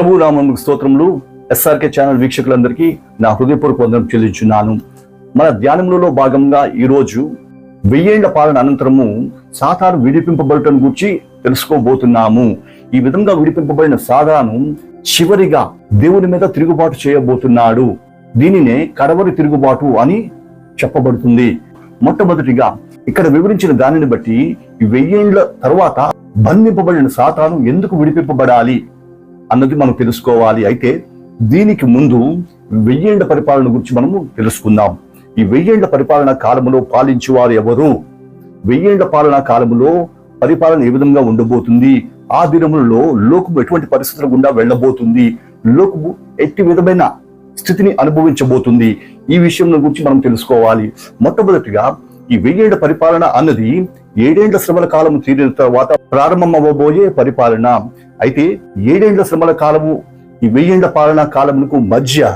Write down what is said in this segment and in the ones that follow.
ప్రభు నామం స్తోత్రములు. SRK channel వీక్షకులందరికీ నా హృదయపూర్వక వందనం చెల్లించున్నాను మన ధ్యానములలో భాగంగా ఈరోజు వెయ్యేళ్ళ పాలన అనంతరము సాతాను విడిపింపబడటం గురించి తెలుసుకోబోతున్నాము. ఈ విధంగా విడిపింపబడిన సాధారణం చివరిగా దేవుని మీద తిరుగుబాటు చేయబోతున్నాడు. దీనినే కడవరి తిరుగుబాటు అని చెప్పబడుతుంది. మొట్టమొదటిగా ఇక్కడ వివరించిన దానిని బట్టి వెయ్యేళ్ళ తర్వాత బంధింపబడిన సాతాను ఎందుకు విడిపింపబడాలి? అన్నది మనం తెలుసుకోవాలి. అయితే దీనికి ముందు వెయ్యేళ్ళ పరిపాలన గురించి మనము తెలుసుకుందాం. ఈ వెయ్యేళ్ళ పరిపాలన కాలములో పాలించేవారు ఎవరు? వెయ్యేళ్ళ పాలన కాలంలో పరిపాలన ఏ విధంగా ఉండబోతుంది? ఆ దినములలో లోకము ఎటువంటి పరిస్థితుల గుండా వెళ్ళబోతుంది? లోకము ఎట్టి విధమైన స్థితిని అనుభవించబోతుంది? ఈ విషయం గురించి మనం తెలుసుకోవాలి. మొట్టమొదటిగా ఈ వెయ్యేళ్ళ పరిపాలన అన్నది ఏడేండ్ల శ్రమల కాలము తీరిన తర్వాత ప్రారంభం అవ్వబోయే పరిపాలన. అయితే ఏడేండ్ల శ్రమల కాలము ఈ వెయ్యేండ్ల పాలన కాలమునకు మధ్య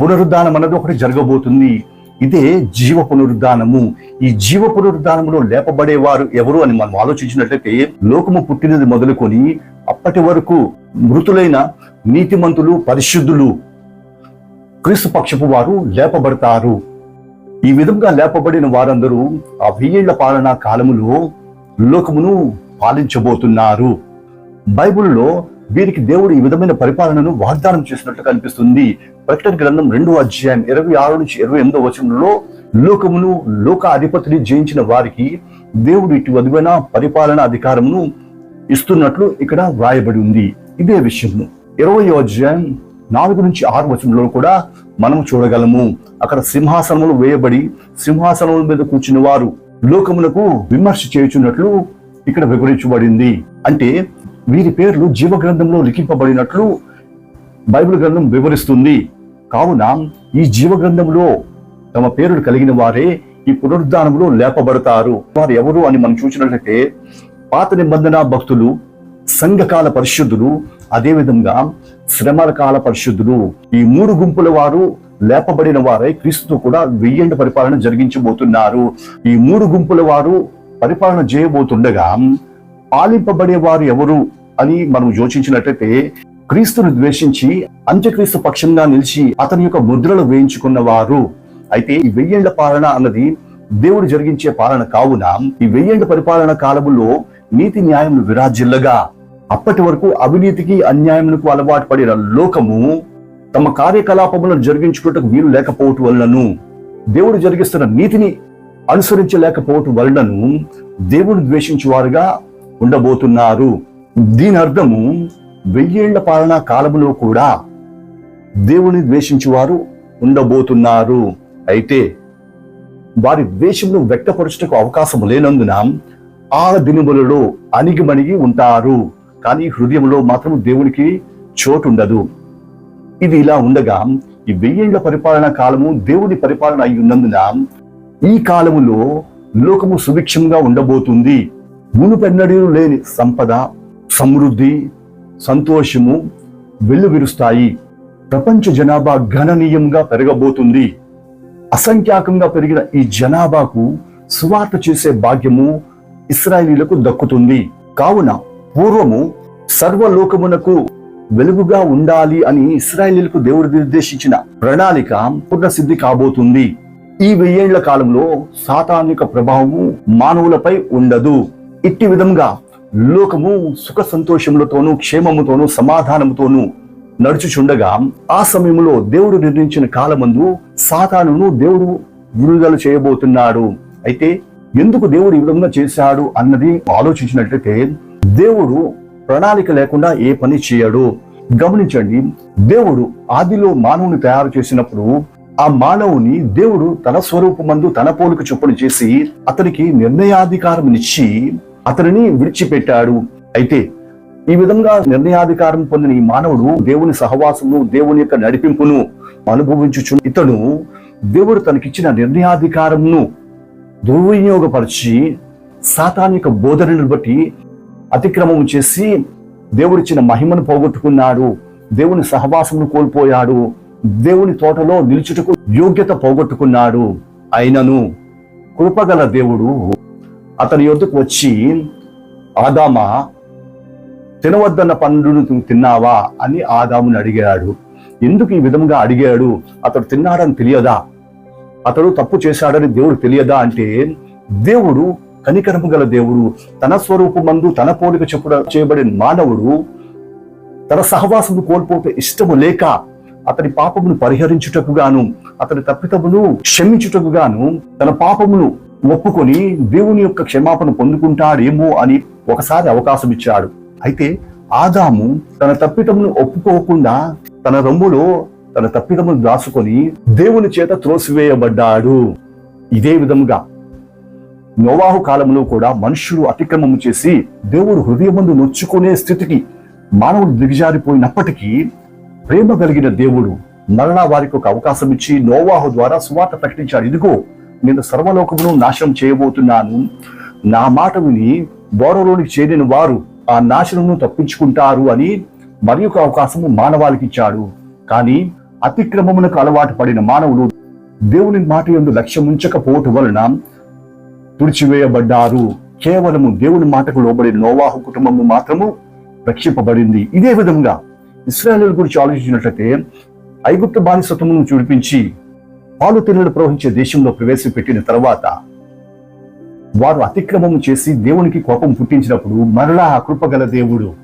పునరుద్ధానం అన్నది ఒకటి జరగబోతుంది. ఇదే జీవ పునరుద్ధానము. ఈ జీవ పునరుద్ధానములో లేపబడేవారు ఎవరు అని మనం ఆలోచించినట్లయితే లోకము పుట్టినది మొదలుకొని అప్పటి వరకు మృతులైన నీతిమంతులు పరిశుద్ధులు క్రీస్తు పక్షపు వారు లేపబడతారు. ఈ విధంగా లేపబడిన వారందరూ ఆ వెయ్యేళ్ళ పాలనా కాలములో లోకమును పాలించబోతున్నారు. బైబిల్లో వీరికి దేవుడు ఈ విధమైన పరిపాలనను వాగ్దానం చేసినట్లు కనిపిస్తుంది ప్రకటన గ్రంథం రెండో అధ్యాయం ఇరవై ఆరు నుంచి ఇరవై ఎనిమిదో వచనంలో లోకమును లోక అధిపతిని జయించిన వారికి దేవుడు ఇటు విధమైన పరిపాలన అధికారమును ఇస్తున్నట్లు ఇక్కడ వ్రాయబడి ఉంది. ఇదే విషయము. ఇరవై అధ్యాయం నాలుగు నుంచి ఆరు వచనంలో కూడా మనం చూడగలము. అక్కడ సింహాసనములు వేయబడి సింహాసనముల మీద కూర్చున్న వారు లోకమునకు విమర్శ చేయుచున్నట్లు ఇక్కడ వివరించబడింది. అంటే వీరి పేర్లు జీవ గ్రంథంలో లిఖింపబడినట్లు బైబిల్ గ్రంథం వివరిస్తుంది. కావున ఈ జీవ గ్రంథంలో తమ పేరులు కలిగిన వారే ఈ పునరుద్ధానంలో లేపబడతారు. వారు ఎవరు అని మనం చూసినట్లయితే పాత నిబంధన భక్తులు సంఘకాల పరిశుద్ధులు అదేవిధంగా శ్రమల కాల పరిశుద్ధులు ఈ మూడు గుంపుల వారు లేపబడిన వారై క్రీస్తు కూడా వెయ్యేండు పరిపాలన జరిగించబోతున్నారు. ఈ మూడు గుంపుల వారు పరిపాలన చేయబోతుండగా పాలింపబడేవారు ఎవరు అని మనం యోచించినట్లయితే క్రీస్తును ద్వేషించి అంత్యక్రీస్తు పక్షంగా నిలిచి అతని యొక్క ముద్రలు వేయించుకున్న వారు. అయితే ఈ వెయ్యేళ్ళ పాలన అన్నది దేవుడు జరిగించే పాలన కావున ఈ వెయ్యేళ్ళ పరిపాలన కాలములో నీతి న్యాయం విరాజిల్లగా అప్పటి వరకు అవినీతికి అన్యాయములకు అలవాటు పడిన లోకము తమ కార్యకలాపములను జరిగించుకున్నట్టుకు వీలు లేకపోవటం వలనను దేవుడు జరిగిస్తున్న నీతిని అనుసరించలేకపోవటం వలనను దేవుడు ద్వేషించేవారుగా ఉండబోతున్నారు. దీని అర్థము వెయ్యేళ్ళ పాలనా కాలములో కూడా దేవుని ద్వేషించువారు ఉండబోతున్నారు. అయితే వారి ద్వేషమును వ్యక్తపరచుటకు అవకాశం లేనందున ఆ దినములలో అణిగిమణిగి ఉంటారు. కానీ హృదయంలో మాత్రం దేవునికి చోటు ఉండదు ఇది ఇలా ఉండగా ఈ వెయ్యేళ్ళ పరిపాలన కాలము దేవుని పరిపాలన అయి ఉన్నందున ఈ కాలములో లోకము సుభిక్షంగా ఉండబోతుంది. మునుపెన్నడూ లేని సంపద సమృద్ధి సంతోషము వెల్లువిరుస్తాయి. ప్రపంచ జనాభా గణనీయంగా పెరగబోతుంది. అసంఖ్యాకంగా పెరిగిన ఈ జనాభాకు సువార్త చేసే భాగ్యము ఇస్రాయిలీలకు దక్కుతుంది. కావున పూర్వము సర్వలోకమునకు వెలుగుగా ఉండాలి అని ఇస్రాయేలీలకు దేవుడు నిర్దేశించిన ప్రణాళిక పూర్ణ కాబోతుంది. ఈ వెయ్యేళ్ళ కాలంలో సాతానిక ప్రభావము మానవులపై ఉండదు. ఇట్టి విధంగా లోకము సుఖ సంతోషములతోనూ క్షేమముతోనూ సమాధానముతోనూ నడుచుచుండగా ఆ సమయంలో దేవుడు నిర్ణయించిన కాలమందు సాతానును దేవుడు విడుదల చేయబోతున్నాడు. అయితే ఎందుకు దేవుడు ఈ విధంగా చేశాడు అన్నది ఆలోచించినట్లయితే దేవుడు ప్రణాళిక లేకుండా ఏ పని చేయడు. గమనించండి దేవుడు ఆదిలో మానవుని తయారు చేసినప్పుడు ఆ మానవుని దేవుడు తన స్వరూపమందు తన పోలిక చొప్పున చేసి అతనికి నిర్ణయాధికారం ఇచ్చి అతనిని విడిచిపెట్టాడు. అయితే ఈ విధంగా నిర్ణయాధికారం పొందిన ఈ మానవుడు దేవుని సహవాసము దేవుని యొక్క నడిపింపును అనుభవించుచు ఇతను దేవుడు తనకిచ్చిన నిర్ణయాధికారంను దుర్వినియోగపరిచి సాతానిక బోధనను బట్టి అతిక్రమం చేసి దేవుడిచ్చిన మహిమను పోగొట్టుకున్నాడు. దేవుని సహవాసమును కోల్పోయాడు. దేవుని తోటలో నిలుచుటకు యోగ్యత పోగొట్టుకున్నాడు. అయినను కృపగల దేవుడు అతని యొద్దకు వచ్చి ఆదామా తినవద్దన్న పండును తిన్నావా? అని ఆదాముని అడిగాడు. ఎందుకు ఈ విధంగా అడిగాడు? అతడు తిన్నాడని తెలియదా? అతడు తప్పు చేశాడని దేవుడు తెలియదా? అంటే దేవుడు కనికరము గల దేవుడు తన స్వరూపమందు తన పోలిక చెప్పుడు చేయబడిన మానవుడు తన సహవాసము కోల్పోతే ఇష్టము లేక అతని పాపమును పరిహరించుటకు గాను అతని తప్పితమును క్షమించుటకు గాను తన పాపమును ఒప్పుకొని దేవుని యొక్క క్షమాపణ పొందుకుంటాడేమో అని ఒకసారి అవకాశం ఇచ్చాడు. అయితే ఆదాము తన తప్పిటమును ఒప్పుకోకుండా తన రొమ్ములో తన తప్పిదమును దాచుకొని దేవుని చేత త్రోసివేయబడ్డాడు. ఇదే విధముగా నోవాహు కాలంలో కూడా మనుష్యుడు అతిక్రమము చేసి దేవుడు హృదయమందు నొచ్చుకునే స్థితికి మానవుడు దిగజారిపోయినప్పటికీ ప్రేమ కలిగిన దేవుడు మరలా వారికి ఒక అవకాశం ఇచ్చి నోవాహు ద్వారా సువార్త ప్రకటించాడు. ఇదిగో నేను సర్వలోకమును నాశనం చేయబోతున్నాను. నా మాట విని బోరలోనికి చేరిన వారు ఆ నాశనమును తప్పించుకుంటారు అని మరి ఒక అవకాశము మానవాళికి ఇచ్చాడు. కానీ అతిక్రమమునకు అలవాటు పడిన మానవులు దేవుని మాట ఎందు లక్ష్యం ఉంచకపోవటం వలన తుడిచివేయబడ్డారు. కేవలము దేవుని మాటకు లోబడిన నోవాహు కుటుంబము మాత్రము రక్షింపబడింది. ఇదే విధంగా ఇస్రాయేల్ గురించి ఆలోచించినట్లయితే ఐగుప్త బానిసత్వమును చూడిపించి పాలు తిన్నలు ప్రవహించే దేశంలో ప్రవేశపెట్టిన తర్వాత వారు అతిక్రమము చేసి దేవునికి కోపం పుట్టించినప్పుడు మరలా ఆ కృపగల దేవుడు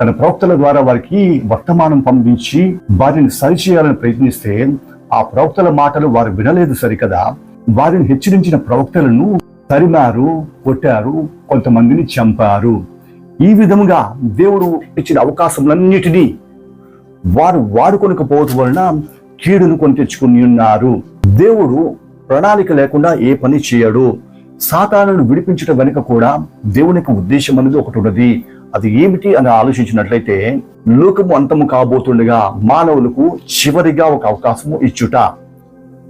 తన ప్రవక్తల ద్వారా వారికి వర్తమానం పంపించి వారిని సరిచేయాలని ప్రయత్నిస్తే ఆ ప్రవక్తల మాటలు వారు వినలేదు సరికదా. వారిని హెచ్చరించిన ప్రవక్తలను తరిమారు కొట్టారు కొంతమందిని చంపారు. ఈ విధముగా దేవుడు ఇచ్చిన అవకాశములన్నిటినీ వారు వాడుకొనకపోవడం వలన కీడును కొని తెచ్చుకుని ఉన్నారు. దేవుడు ప్రణాళిక లేకుండా ఏ పని చేయడు. సాతానును విడిపించడం వెనుక కూడా దేవుని యొక్క ఉద్దేశం అనేది ఒకటి ఉన్నది. అది ఏమిటి అని ఆలోచించినట్లయితే లోకము అంతము కాబోతుండగా మానవులకు చివరిగా ఒక అవకాశము ఇచ్చుట.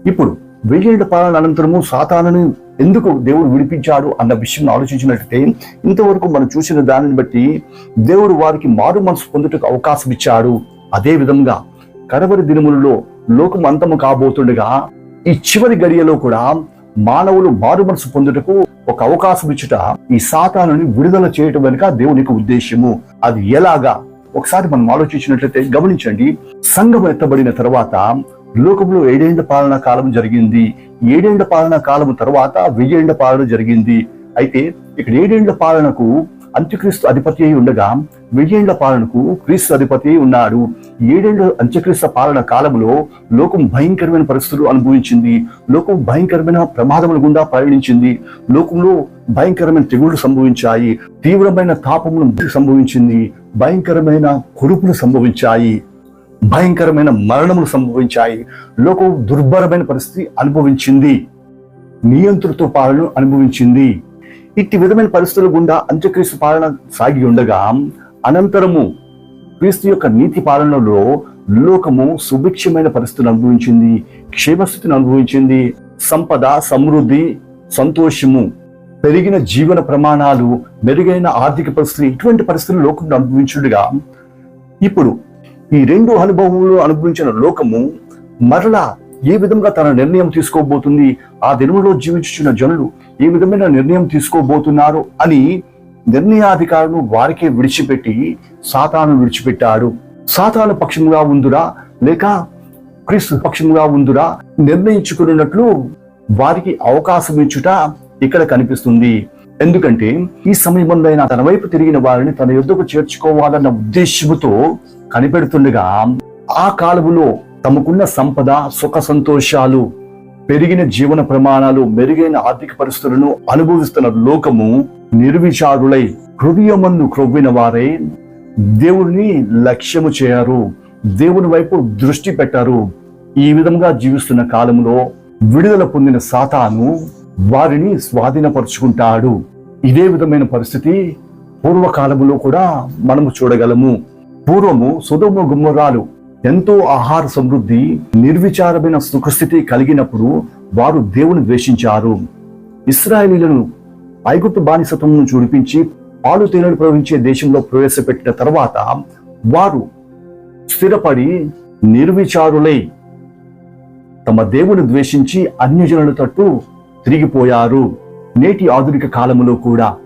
ఇప్పుడు వెయ్యేళ్ళ పాలన అనంతరము సాతానుని ఎందుకు దేవుడు విడిపించాడు అన్న విషయం ఆలోచించినట్లయితే ఇంతవరకు మనం చూసిన దానిని బట్టి దేవుడు వారికి మారు మనసు పొందుటకు అవకాశం ఇచ్చాడు. అదే విధంగా కడవరి దినములలో లోకం అంతము కాబోతుండగా ఈ చివరి గడియలో కూడా మానవులు మారు మనసు పొందుటకు ఒక అవకాశం ఇచ్చుట ఈ సాతానుని విడుదల చేయటం వెనుక దేవునికి ఉద్దేశము. అది ఎలాగా? ఒకసారి మనం ఆలోచించినట్లయితే గమనించండి. సంఘం ఎత్తబడిన తర్వాత లోకంలో ఏడేండ్ల పాలన కాలం జరిగింది. ఏడేండ్ల పాలన కాలం తర్వాత వెయ్యేండ్ల పాలన జరిగింది. అయితే ఇక్కడ ఏడేండ్ల పాలనకు అంత్యక్రీస్తు అధిపతి అయి ఉండగా వెయ్యేండ్ల పాలనకు క్రీస్తు అధిపతి అయి ఉన్నాడు. ఏడేండ్ల అంత్యక్రీస్తు పాలన కాలంలో లోకం భయంకరమైన పరిస్థితులు అనుభవించింది. లోకం భయంకరమైన ప్రమాదముల గుండా పయనించింది లోకంలో భయంకరమైన తెగుళ్ళు సంభవించాయి. తీవ్రమైన తాపములు సంభవించింది. భయంకరమైన కొడుపులు సంభవించాయి. భయంకరమైన మరణములు సంభవించాయి. లోకం దుర్భరమైన పరిస్థితి అనుభవించింది. నియంత్రిత పాలన అనుభవించింది. ఇట్టి విధమైన పరిస్థితుల గుండా అంత్యక్రీస్తు పాలన సాగి ఉండగా అనంతరము క్రీస్తు యొక్క నీతి పాలనలో లోకము సుభిక్షమైన పరిస్థితులు అనుభవించింది క్షేమస్థితిని అనుభవించింది. సంపద సమృద్ధి సంతోషము పెరిగిన జీవన ప్రమాణాలు మెరుగైన ఆర్థిక పరిస్థితి ఇటువంటి పరిస్థితులు లోకం అనుభవించుడుగా ఇప్పుడు ఈ రెండు అనుభవములు అనుభవించిన లోకము మరలా ఏ విధంగా తన నిర్ణయం తీసుకోబోతుంది? ఆ దినంలో జీవించుచున్న జనులు ఏ విధమైన నిర్ణయం తీసుకోబోతున్నారు? అని నిర్ణయాధికారులు వారికే విడిచిపెట్టి సాతాను విడిచిపెట్టాడు సాతాను పక్షంగా ఉందురా లేక క్రీస్తు పక్షంగా ఉందురా నిర్ణయించుకున్నట్లు వారికి అవకాశం ఇచ్చుట ఇక్కడ కనిపిస్తుంది. ఎందుకంటే ఈ సమయమందైన తన వైపు తిరిగిన వారిని తన యుద్ధకు చేర్చుకోవాలన్న ఉద్దేశంతో కనిపెడుతుండగా ఆ కాలువలో తమకున్న సంపద సుఖ సంతోషాలు పెరిగిన జీవన ప్రమాణాలు మెరుగైన ఆర్థిక పరిస్థితులను అనుభవిస్తున్న లోకము నిర్విచారులై హృదయమందు క్రొవ్విన వారే దేవుడిని లక్ష్యము చేయరు దేవుని వైపు దృష్టి పెట్టారు. ఈ విధంగా జీవిస్తున్న కాలంలో విడుదల పొందిన సాతాను వారిని స్వాధీనపరుచుకుంటాడు. ఇదే విధమైన పరిస్థితి పూర్వకాలములో కూడా మనము చూడగలము. పూర్వము సుధమ గుమ్మరాలు ఎంతో ఆహార సమృద్ధి నిర్విచారమైన సుఖస్థితి కలిగినప్పుడు వారు దేవుని ద్వేషించారు. ఇస్రాయేలీలను ఐగుప్తు బానిసత్వం చూడిపించి పాలు తేనెలు ప్రవహించే దేశంలో ప్రవేశపెట్టిన తర్వాత వారు స్థిరపడి నిర్విచారులై తమ దేవుని ద్వేషించి అన్యజనుల తట్టు తిరిగిపోయారు. నేటి ఆధునిక కాలంలో కూడా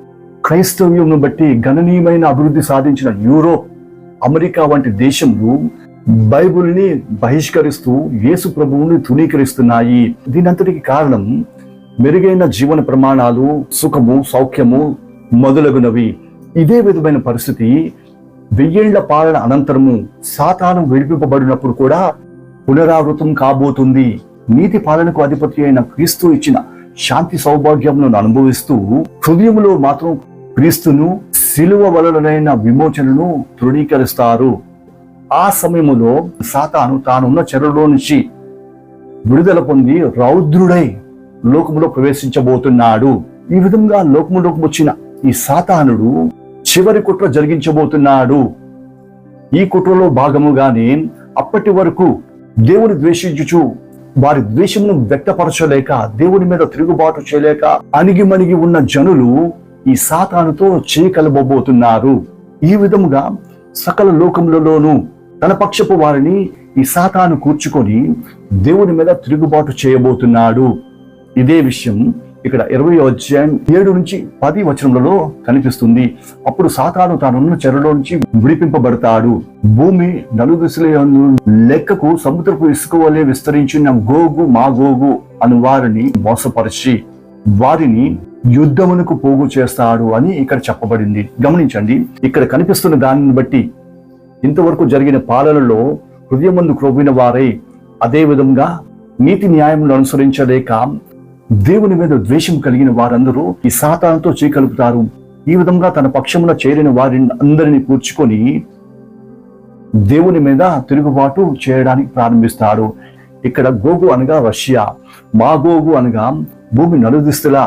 క్రైస్తవ్యంను బట్టి గణనీయమైన అభివృద్ధి సాధించిన యూరోప్ అమెరికా వంటి దేశంలో బైబుల్ని బహిష్కరిస్తూ యేసు ప్రభువుని తృణీకరిస్తున్నాయి. దీనంతటికి కారణం మెరుగైన జీవన ప్రమాణాలు సుఖము సౌఖ్యము మొదలగునవి. ఇదే విధమైన పరిస్థితి వెయ్యేళ్ళ పాలన అనంతరము సాతానం విడిపింపబడినప్పుడు కూడా పునరావృతం కాబోతుంది. నీతి పాలనకు అధిపతి అయిన క్రీస్తు ఇచ్చిన శాంతి సౌభాగ్యములను అనుభవిస్తూ హృదయములో మాత్రం క్రీస్తును శిలువ వలనైన విమోచనను తృణీకరిస్తారు. ఆ సమయములో సాతాను తానున్న చెరలో నుంచి విడుదల పొంది రౌద్రుడై లోకములో ప్రవేశించబోతున్నాడు. ఈ విధంగా లోకములోకి వచ్చిన ఈ సాతానుడు చివరి కుట్ర జరిగించబోతున్నాడు. ఈ కుట్రలో భాగముగానే అప్పటి వరకు దేవుని ద్వేషించుచు వారి ద్వేషమును వ్యక్తపరచలేక దేవుని మీద తిరుగుబాటు చేయలేక అణిగిమణిగి ఉన్న జనులు ఈ సాతానుతో చేయకలబోబోతున్నారు ఈ విధముగా సకల లోకములలోనూ తన పక్షపు వారిని ఈ సాతాను కూర్చుకొని దేవుని మీద తిరుగుబాటు చేయబోతున్నాడు. ఇదే విషయం ఇక్కడ ఇరవై అధ్యాయం ఏడు నుంచి పది వచనములలో కనిపిస్తుంది. అప్పుడు సాతాను తానున్న చెరలో నుంచి విడిపింపబడతాడు. భూమి నలుదిశలందు లెక్కకు సముద్రపు ఇసుక వలె విస్తరించిన గోగు మా గోగు అను వారిని మోసపరిచి వారిని యుద్ధమునకు పోగు చేస్తాడు అని ఇక్కడ చెప్పబడింది. గమనించండి ఇక్కడ కనిపిస్తున్న దానిని బట్టి ఇంతవరకు జరిగిన పాలనలో హృదయమందు క్రొవ్విన వారై అదే విధంగా నీతి న్యాయములను అనుసరించలేక దేవుని మీద ద్వేషం కలిగిన వారందరూ ఈ సాతానుతో చేయగలుగుతారు ఈ విధంగా తన పక్షమున చేరిన వారిని అందరినీ కూర్చుకొని దేవుని మీద తిరుగుబాటు చేయడానికి ప్రారంభిస్తాడు ఇక్కడ గోగు అనగా రష్యా మా గోగు అనగా భూమి నలుదిస్తులా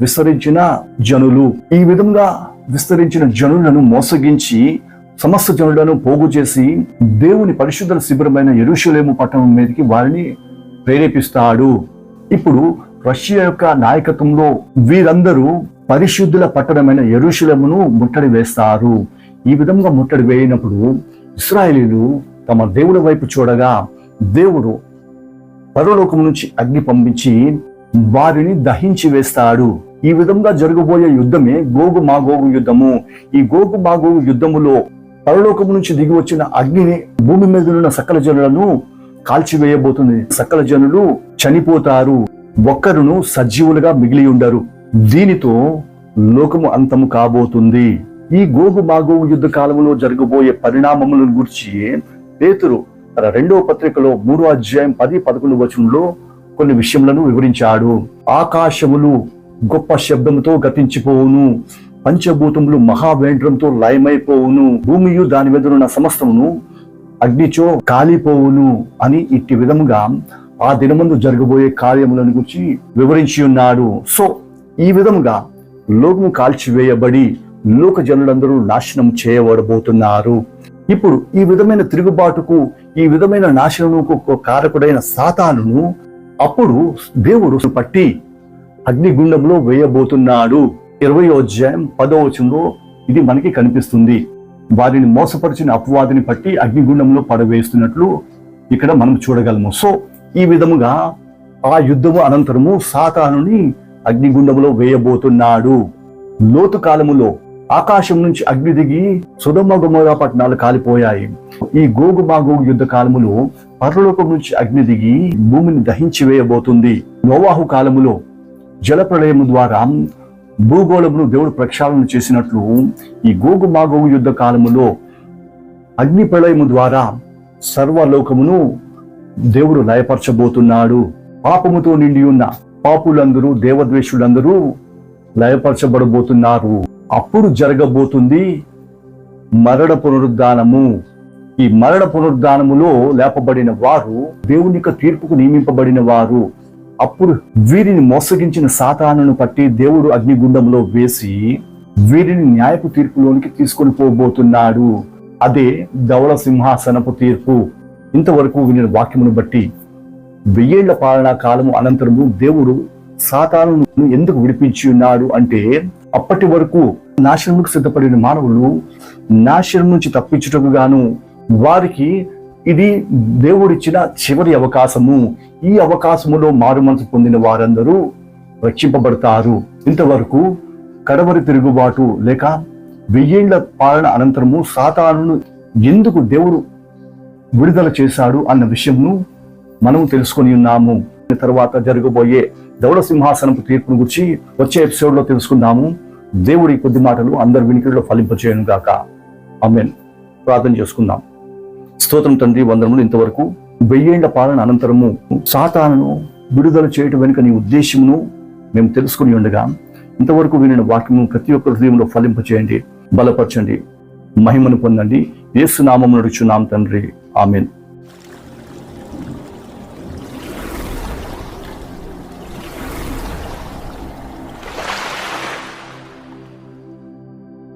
విస్తరించిన జనులు. ఈ విధంగా విస్తరించిన జనులను మోసగించి సమస్త జనులను పోగు చేసి దేవుని పరిశుద్ధ శిబిరమైన ఎరుషులేము పట్టణం మీదకి వారిని ప్రేరేపిస్తాడు. ఇప్పుడు రష్యా యొక్క నాయకత్వంలో వీరందరూ పరిశుద్ధుల పట్టణమైన ఎరుషులమును ముట్టడి వేస్తారు. ఈ విధంగా ముట్టడి వేయినప్పుడు ఇస్రాయేలీలు తమ దేవుడి వైపు చూడగా దేవుడు పరలోకం నుంచి అగ్ని పంపించి వారిని దహించి వేస్తాడు. ఈ విధంగా జరగబోయే యుద్ధమే గోగు మాగోగు యుద్ధము. ఈ గోగు మాగోగు యుద్ధములో పరలోకం నుంచి దిగి వచ్చిన అగ్నిని భూమి మీద ఉన్న సకల జనులను కాల్చివేయబోతుంది. సకల జనులు చనిపోతారు. ఒక్కరును సజీవులుగా మిగిలి ఉండరు. దీనితో లోకము అంతము కాబోతుంది. ఈ గోగు మాగోగు యుద్ధ కాలంలో జరగబోయే పరిణామములను గురించి పేతురు తన రెండవ పత్రికలో మూడో అధ్యాయం పది పదకొండు వచనంలో కొన్ని విషయములను వివరించాడు. ఆకాశములు గొప్ప శబ్దముతో గతించిపోవును. పంచభూతములు మహావేంద్రంతో లయమైపోవును భూమియు దాని మీద ఉన్న సమస్తమును అగ్నిచో కాలిపోవును అని ఇట్టి విధముగా ఆ దినమందు జరగబోయే కార్యములను గురించి వివరించి ఉన్నాడు సో ఈ విధముగా లోకము కాల్చివేయబడి లోక జనులందరూ నాశనం చేయబడబోతున్నారు. ఇప్పుడు ఈ విధమైన తిరుగుబాటుకు ఈ విధమైన నాశనముకు కారకుడైన సాతానును అప్పుడు దేవుడు పట్టి అగ్నిగుండంలో వేయబోతున్నాడు. ఇరవై అధ్యాయం పదో వచనంలో ఇది మనకి కనిపిస్తుంది. వారిని మోసపరిచిన అపవాదిని పట్టి అగ్నిగుండంలో పడవేస్తున్నట్లు ఇక్కడ మనం చూడగలము. సో ఈ విధముగా ఆ యుద్ధము అనంతరము సాతానుని అగ్నిగుండంలో వేయబోతున్నాడు. లోతు కాలములో ఆకాశం నుంచి అగ్ని దిగి సుధమ గుమర పట్టణాలు కాలిపోయాయి. ఈ గోగు మాగోగు యుద్ధ కాలములో పరలోకం నుంచి అగ్ని దిగి భూమిని దహించి వేయబోతుంది. నోవాహు కాలములో జలప్రళయము ద్వారా భూగోళమును దేవుడు ప్రక్షాళన చేసినట్లు ఈ గోగు మాగోగు యుద్ధ కాలములో అగ్ని ప్రళయము ద్వారా సర్వలోకమును దేవుడు లయపరచబోతున్నాడు. పాపముతో నిండి ఉన్న పాపులందరూ దేవద్వేషులందరూ లయపరచబడబోతున్నారు. అప్పుడు జరగబోతుంది మరణ పునరుద్ధానము. ఈ మరణ పునరుద్ధానములో లేపబడిన వారు దేవుని యొక్క తీర్పుకు నియమింపబడిన వారు అప్పుడు వీరిని మోసగించిన సాతానును పట్టి దేవుడు అగ్నిగుండంలో వేసి వీరిని న్యాయపు తీర్పులోనికి తీసుకొని పోబోతున్నాడు. అదే ధవళ సింహాసనపు తీర్పు. ఇంతవరకు వినిన వాక్యమును బట్టి వెయ్యేళ్ళ పాలనా కాలము అనంతరము దేవుడు సాతాను ఎందుకు విడిపించి ఉన్నాడు అంటే అప్పటి వరకు నాశనముకు సిద్ధపడిన మానవులు నాశనం నుంచి తప్పించుటకు గాను వారికి ఇది దేవుడిచ్చిన చివరి అవకాశము. ఈ అవకాశములో మారు మనసు పొందిన వారందరూ రక్షింపబడతారు. ఇంతవరకు కడవరి తిరుగుబాటు లేక వెయ్యేళ్ళ పాలన అనంతరము సాతానును ఎందుకు దేవుడు విడుదల చేశాడు అన్న విషయంను మనము తెలుసుకొని ఉన్నాము. తర్వాత జరగబోయే దౌడ సింహాసనపు తీర్పును గురించి వచ్చే ఎపిసోడ్లో తెలుసుకుందాము. దేవుడి కొద్ది మాటలు అందరి వినికిడిలో ఫలింపచేయను గాక అమెన్ ప్రార్థన చేసుకుందాం. స్తోత్రం తండ్రి వందనములు. ఇంతవరకు వెయ్యేళ్ళ పాలన అనంతరము సాతాను విడుదల చేయటం వెనుక నీ ఉద్దేశమును మేము తెలుసుకుని ఉండగా ఇంతవరకు వినిన వాక్యము ప్రతి ఒక్క హృదయంలో ఫలింపచేయండి బలపరచండి మహిమను పొందండి. యేసు నడుచు నడుచున్నాం తండ్రి. ఆమెన్.